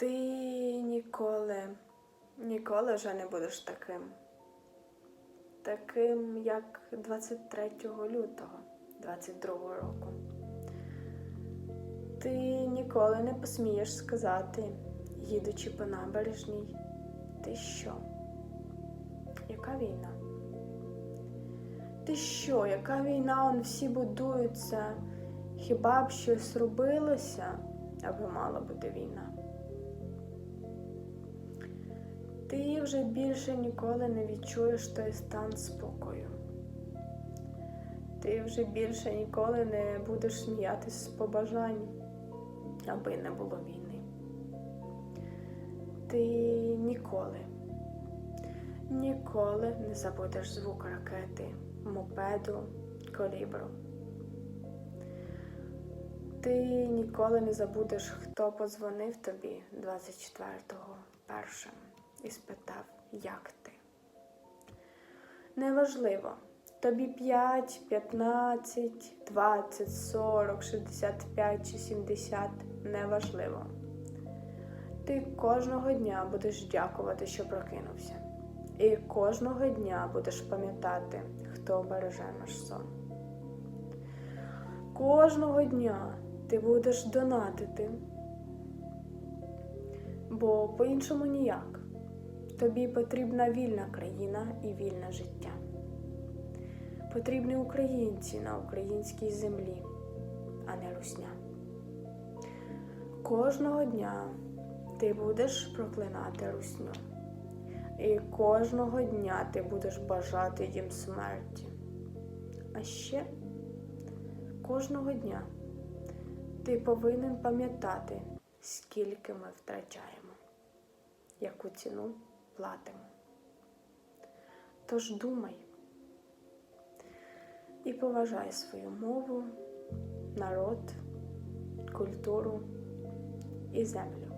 Ти ніколи, ніколи вже не будеш таким. Таким, як 23 лютого 22 року. Ти ніколи не посмієш сказати, їдучи по набережній, ти що? Яка війна? Ти що, яка війна? Он всі будуються. Хіба б щось робилося, аби мала бути війна? Ти вже більше ніколи не відчуєш той стан спокою. Ти вже більше ніколи не будеш сміятись з побажань, аби не було війни. Ти ніколи, ніколи не забудеш звук ракети, мопеду, колібру. Ти ніколи не забудеш, хто подзвонив тобі 24-го першим і спитав, як ти. Неважливо, тобі 5, 15, 20, 40, 65 чи 70 неважливо. Ти кожного дня будеш дякувати, що прокинувся. І кожного дня будеш пам'ятати, хто береже наш сон. Кожного дня ти будеш донатити, бо по-іншому ніяк. Тобі потрібна вільна країна і вільне життя. Потрібні українці на українській землі, а не русня. Кожного дня ти будеш проклинати русню. І кожного дня ти будеш бажати їм смерті. А ще кожного дня ти повинен пам'ятати, скільки ми втрачаємо, яку ціну платимо. Тож думай і поважай свою мову, народ, культуру і землю.